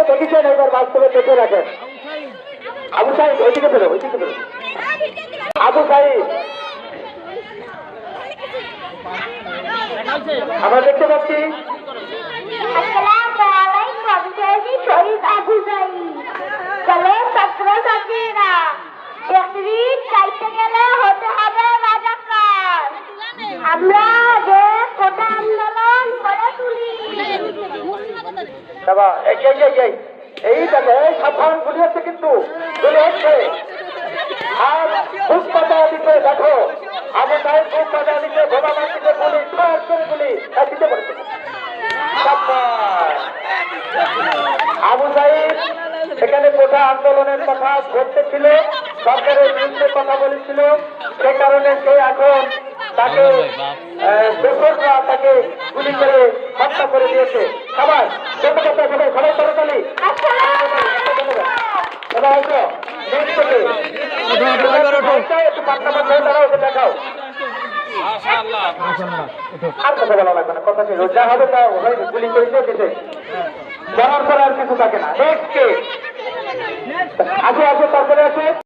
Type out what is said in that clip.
স্বপ্নে দেখেছেন, এবার বাস্তবে দেখে রাখেন। আবু সাহিদ ওইদিকে বেরো ওইদিকে বেরো আবু সাহিদ আমরা দেখতে পাচ্ছি বাবা, এই এই এই এই কিন্তু, গুলি আর খুব দেখো দিতে পারছে আবু সাহেব এখানে কোটা আন্দোলনের কথা করতেছিল সরকারের বিরুদ্ধে কথা বলেছিল, সে কারণে সে এখন তাকে আহ, তাকে গুলি করে হত্যা করে দিয়েছে। সবাই সবাই তাড়াতাড়ি দেখাও। আর কথা বলা লাগবে না কথা ছিল যা হবে তা গুলি করে দিতে করার পরে আর কিছু থাকে না। নেক্সট আসে আসে তারপরে আসে।